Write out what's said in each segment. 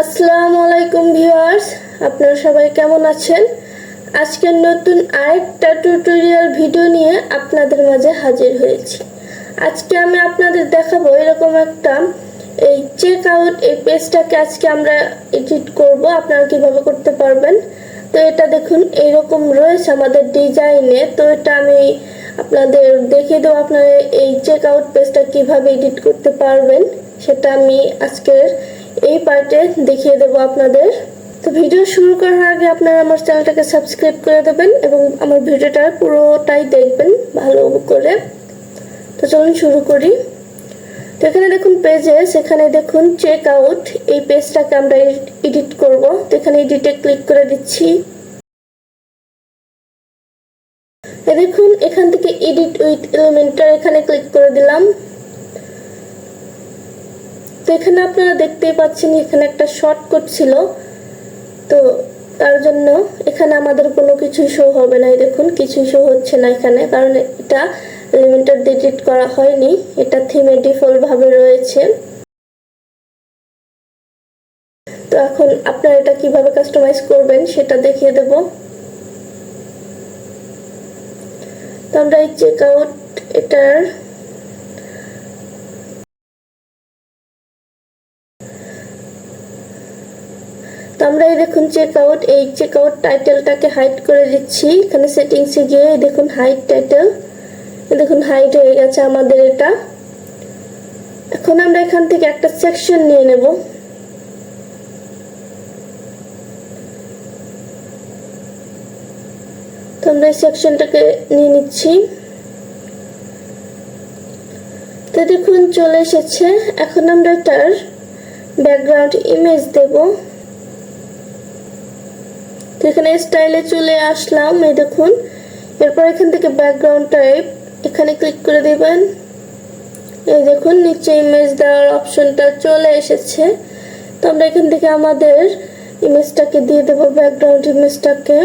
আসসালামু আলাইকুম ভিউয়ার্স, আপনারা সবাই কেমন আছেন? আজকের নতুন আরেকটা টিউটোরিয়াল ভিডিও নিয়ে আপনাদের মাঝে হাজির হয়েছি। আজকে আমি আপনাদের দেখাবো এরকম একটা, এই চেক আউট এই পেজটাকে আজকে আমরা এডিট করব, আপনারা কীভাবে করতে পারবেন। তো এটা দেখুন, এইরকম রয়েছে আমাদের ডিজাইনে তো এটা আমি আপনাদের দেখিয়ে দেবো আপনারা এই চেক আউট পেজটা কীভাবে এডিট করতে পারবেন, সেটা আমি আজকের এই পার্টে দেখিয়ে দেবো আপনাদের। তো ভিডিও শুরু করার আগে আপনারা আমার চ্যানেলটাকে সাবস্ক্রাইব করে দেবেন এবং আমার ভিডিওটা পুরোটাই দেখবেন ভালো করে। তো চলুন শুরু করি। তো এখানে দেখুন পেজে সেখানে দেখুন চেক আউট এই পেজটাকে আমরা এডিট করব। তো এখানে এডিটে ক্লিক করে দিচ্ছি। দেখুন, এখান থেকে এডিট উইথ এলিমেন্টার এখানে ক্লিক করে দিলাম। তো এখানে আপনারা দেখতেই পাচ্ছেন এখানে একটা শর্টকাট ছিল তো তার জন্য এখানে আমাদের কোনো কিছু শো হবে না। দেখুন কিছু শো হচ্ছে না এখানে, কারণ এটা এলিমেন্টার ডিলিট করা হয়নি। এটা থিমে ডিফল্ট ভাবে রয়েছে। তো এখন আপনারা এটা কীভাবে কাস্টমাইজ করবেন সেটা দেখিয়ে দেব। তো আমরা এই চেক আউট এটার তো আমরা এই দেখুন চেক আউট এই চেক আউট টাইটেলটাকে হাইড করে দিচ্ছি। এখানে সেটিংসে গিয়ে দেখুন হাইড টাইটেল দেখুন হাইড হয়ে গেছে আমাদের এটা। এখন আমরা এখান থেকে একটা সেকশন নিয়ে নেব। তো আমরা এই সেকশনটাকে নিয়ে নিচ্ছি। তো দেখুন, চলে এসেছে। এখন আমরা এটার ব্যাকগ্রাউন্ড ইমেজ দেবো। তো এখানে স্টাইলে চলে আসলাম, এই দেখুন। এরপর এখান থেকে ব্যাকগ্রাউন্ড টাইপ এখানে ক্লিক করে দেবেন। এই দেখুন, নিচে ইমেজ দেওয়ার অপশনটা চলে এসেছে। তো আমরা এখান থেকে আমাদের ইমেজটাকে দিয়ে দেবো ব্যাকগ্রাউন্ড ইমেজটাকে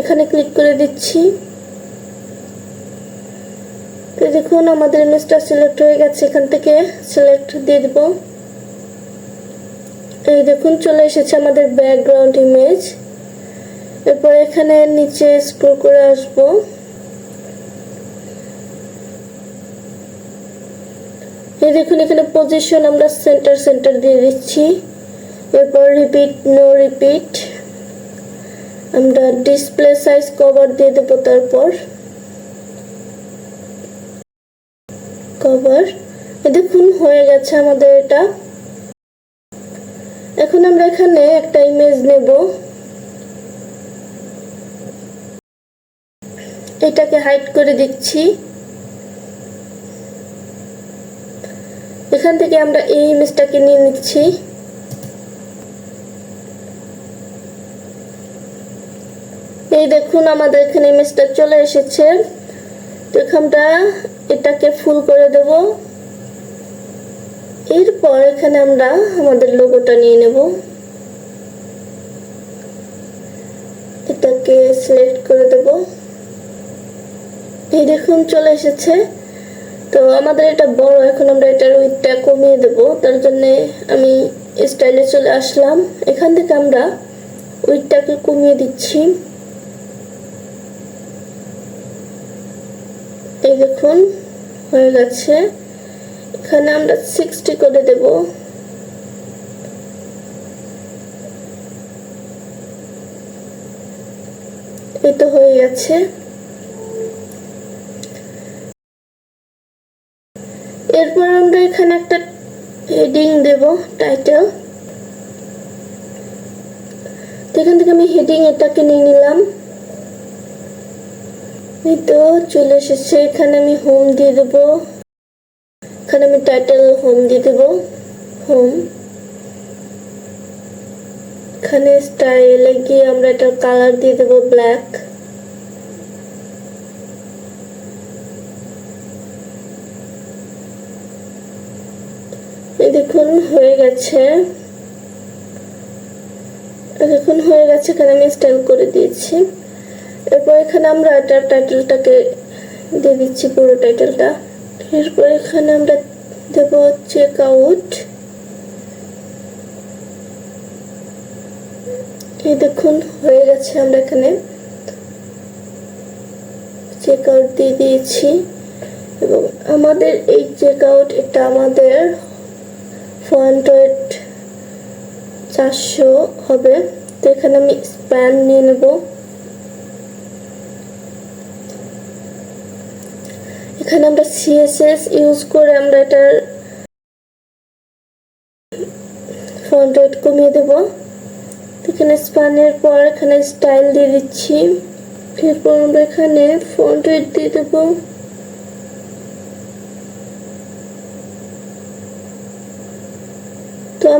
এখানে ক্লিক করে দিচ্ছি। তো দেখুন, আমাদের ইমেজটা সিলেক্ট হয়ে গেছে, এখান থেকে সিলেক্ট দিয়ে দেব। এই দেখুন, চলে এসেছে আমাদের ব্যাকগ্রাউন্ড ইমেজ এরপর এখানে নিচে স্ক্রল করে আসব। এই দেখুন, এখানে পজিশন আমরা সেন্টার সেন্টার দিয়ে দিচ্ছি। এরপর রিপিট নো রিপিট আমরা ডিসপ্লে সাইজ কভার দিয়ে দেবো তারপর। কভার দেখুন, হয়ে গেছে আমাদের এটা। এখন আমরা এখানে একটা ইমেজ নেব। এটাকে হাইড করে দিচ্ছি। এখান থেকে আমরা এই ইমেজটাকে নিয়ে নিচ্ছি। এই দেখুন আমাদের এখানে ইমেজটা চলে এসেছে। তো এখানটা এটাকে ফুল করে দেব। এরপর এখানে আমরা আমাদের লোগোটা নিয়ে নেব। এটাকে সিলেক্ট করে দেবো। এই দেখুন চলে এসেছে। তো আমাদের এটা বড়, এখন আমরা এটার উইথটা কমিয়ে দেব। তার জন্য আমি স্টাইলে চলে আসলাম। এখান থেকে আমরা উইথটাকে কমিয়ে দিচ্ছি। এই দেখুন, হয়ে গেছে। এখানে আমরা সিক্সটি করে দেব। এই তো হয়ে গেছে। এখানে একটা হেডিং দেব টাইটেল এখান থেকে আমি হেডিং এটাকে নিয়ে নিলাম। এই তো চলে এসেছে, এখানে আমি হোম দিয়ে দেব। এখানে আমি টাইটেল হোম দিয়ে দেব হোম এখানে স্টাইলে গিয়ে আমরা এটার কালার দিয়ে দেব ব্ল্যাক দেখুন হয়ে গেছে। দেখুন হয়ে গেছে এখানে আমি স্টাইল করে দিয়েছি। এরপর এখানে আমরা এটার টাইটেলটাকে দিয়ে দিচ্ছি পুরো টাইটেলটা এরপর এখানে আমরা দেব চেক আউট এই দেখুন, হয়ে গেছে আমরা এখানে চেক আউট দিয়ে দিয়েছি। এবং আমাদের এই চেক আউট এটা আমাদের ওয়েট চারশো হবে। তো এখানে আমি স্প্যান নিয়ে নেব। এখানে আমরা সিএসএস ইউজ করে আমরা এটার ওয়েট কমিয়ে দেব। এখানে স্প্যানের পর এখানে স্টাইল দিয়ে দিচ্ছি। এরপর আমরা এখানে ওয়েট দিয়ে দেবো।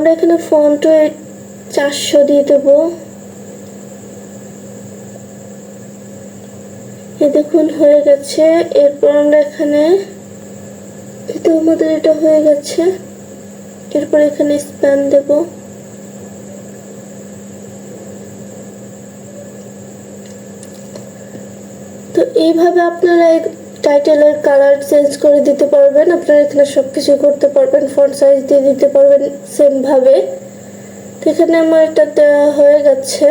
আমরা এখানে ফন্ট চারশো দিয়ে দেবো। এ দেখুন, হয়ে গেছে। এরপর আমরা এখানে তো আমাদের এটা হয়ে গেছে। এরপর এখানে স্প্যান দেব। তো এইভাবে আপনারা টাইটেলের কালার চেঞ্জ করে দিতে পারবেন। আপনারা এখানে সব কিছু করতে পারবেন। ফন্ট সাইজ দিয়ে দিতে পারবেন সেমভাবে তো এখানে আমার এটা দেওয়া হয়ে গেছে।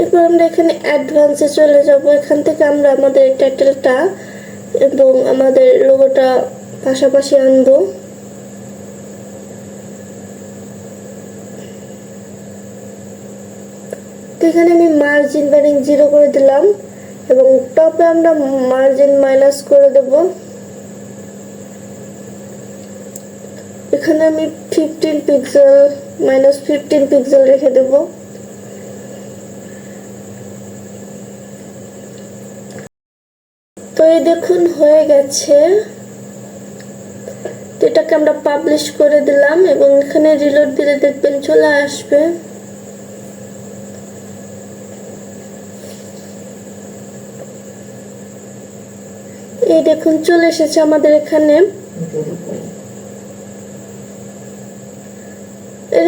এরপর আমরা এখানে অ্যাডভান্সে চলে যাব। এখান থেকে আমরা আমাদের টাইটেলটা এবং আমাদের লোগোটা পাশাপাশি আনব। তো এখানে আমি মার্জিন ব্যারিং জিরো করে দিলাম। এবং টপে আমরা মার্জিন মাইনাস করে দেব। এখানে আমি fifteen pixel minus fifteen pixel রেখে দেব। তো এই দেখুন, হয়ে গেছে। এটাকে আমরা পাবলিশ করে দিলাম এবং এখানে রিলোড দিলে দেখবেন চলে আসবে। এই দেখুন, চলে এসেছে আমাদের এখানে।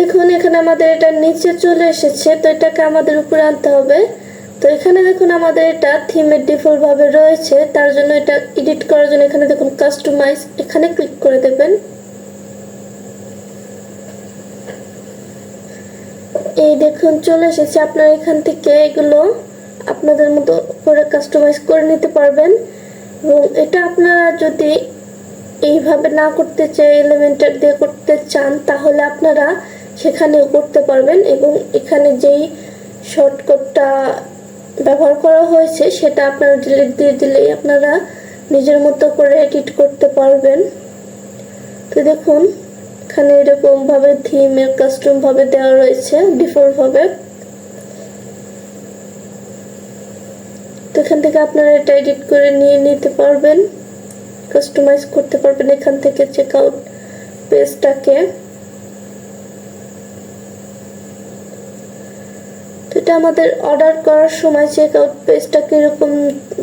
দেখুন, এখানে আমাদের এটা নিচে চলে এসেছে, তো এটাকে আমাদের উপরে আনতে হবে। তো এখানে দেখুন, আমাদের এটা থিমের ডিফল্ট ভাবে রয়েছে, তার জন্য এটা এডিট করার জন্য এখানে দেখুন কাস্টমাইজ এখানে ক্লিক করে দেবেন। এই দেখুন, চলে এসেছে আপনার এখান থেকে এগুলো। আপনাদের মতো করে কাস্টমাইজ করে নিতে পারবেন। এটা আপনারা যদি এইভাবে না করতে চাই এলিমেন্টার দিয়ে করতে চান, তাহলে আপনারা সেখানেও করতে পারবেন এবং এখানে যেই শর্টকাটটা ব্যবহার করা হয়েছে, সেটা আপনারা ডিলিট দিয়ে দিলেই আপনারা নিজের মতো করে এডিট করতে পারবেন। তো দেখুন, এখানে এরকমভাবে থিমের কাস্টমভাবে দেওয়া রয়েছে ডিফল্টভাবে এখান থেকে আপনারা এটা এডিট করে নিয়ে নিতে পারবেন। কাস্টমাইজ করতে পারবেন এখান থেকে চেক আউট পেজটাকে এটা আমাদের অর্ডার করার সময় চেক আউট পেজটা কীরকম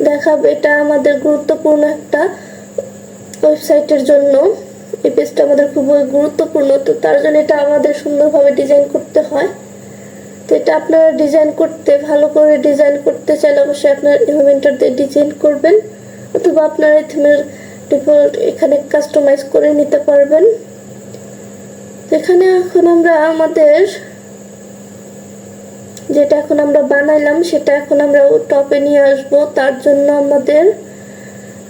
দেখাবে। এটা আমাদের গুরুত্বপূর্ণ একটা ওয়েবসাইটের জন্য। এই পেজটা আমাদের খুবই গুরুত্বপূর্ণ। তো তার জন্য এটা আমাদের সুন্দরভাবে ডিজাইন করতে হয়। তো এটা আপনারা ডিজাইন করতে, ভালো করে ডিজাইন করতে চাইলে অবশ্যই আপনার ইনভেন্টর দিয়ে ডিজাইন করবেন। অথবা আপনার এই থিমের ডিফল্ট এখানে কাস্টমাইজ করে নিতে পারবেন। এখানে এখন আমরা আমাদের যেটা এখন আমরা বানাইলাম, সেটা এখন আমরা টপে নিয়ে আসব। তার জন্য আমাদের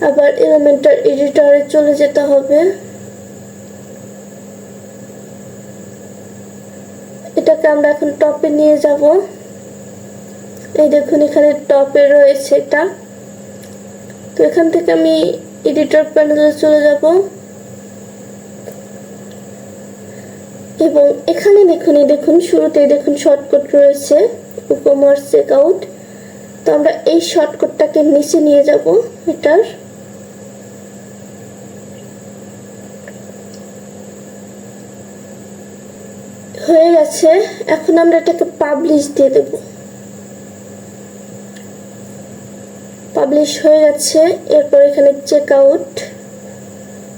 আবার এলিমেন্টার এডিটরে চলে যেতে হবে। এটাকে আমরা এখন টপে নিয়ে যাব। এই দেখুন, এখানে টপে রয়েছে এটা। তো এখান থেকে আমি এডিটর প্যানেলে চলে যাব। এবং এখানে দেখুন, এই দেখুন, শুরুতেই দেখুন শর্টকাট রয়েছে উপমার্স চেক আউট তো আমরা এই শর্টকাটটাকে নিচে নিয়ে যাব, এটার। হয়ে গেছে, এখন আমরা এটাকে পাবলিশ দিয়ে দেব। পাবলিশ হয়ে গেছে, এরপর এখানে চেক আউট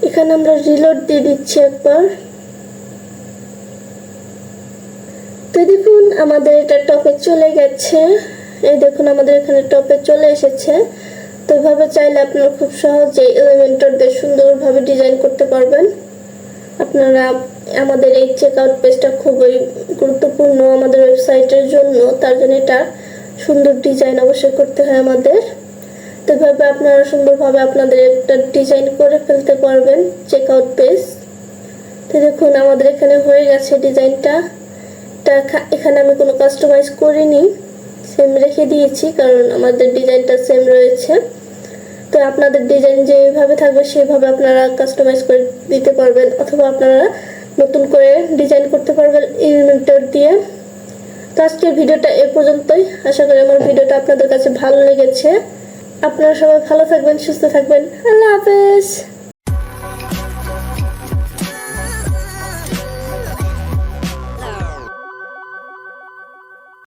এখানে আমরা রিলোড দিয়ে দিচ্ছি একবার। তো দেখুন, আমাদের এটা টপে চলে গেছে। এই দেখুন, আমাদের এখানে টপে চলে এসেছে। তো এভাবে চাইলে আপনারা খুব সহজে এলিমেন্টর দিয়ে সুন্দরভাবে ডিজাইন করতে পারবেন। আপনারা আমাদের এই চেক আউট পেজটা খুবই গুরুত্বপূর্ণ আমাদের ওয়েবসাইটের জন্য। তার জন্য এটা সুন্দর ডিজাইন অবশ্যই করতে হয় আমাদের। তো এভাবে আপনারা সুন্দরভাবে আপনাদের একটা ডিজাইন করে ফেলতে পারবেন চেক আউট পেজ তো দেখুন, আমাদের এখানে হয়ে গেছে ডিজাইনটা এখানে আমি কোনো কাস্টমাইজ করিনি। সেম রেখে দিয়েছি, কারণ আমাদের ডিজাইনটা সেম রয়েছে। তো আপনাদের ডিজাইন যেভাবে থাকবে, সেভাবে আপনারা কাস্টমাইজ করে দিতে পারবেন অথবা আপনারা নতুন করে ডিজাইন করতে পারবেন ইলিমেন্টার দিয়ে। তো আজকের ভিডিওটা এ পর্যন্তই। আশা করি আমার ভিডিওটা আপনাদের কাছে ভালো লেগেছে। আপনারা সবাই ভালো থাকবেন, সুস্থ থাকবেন। আল্লাহ হাফেজ।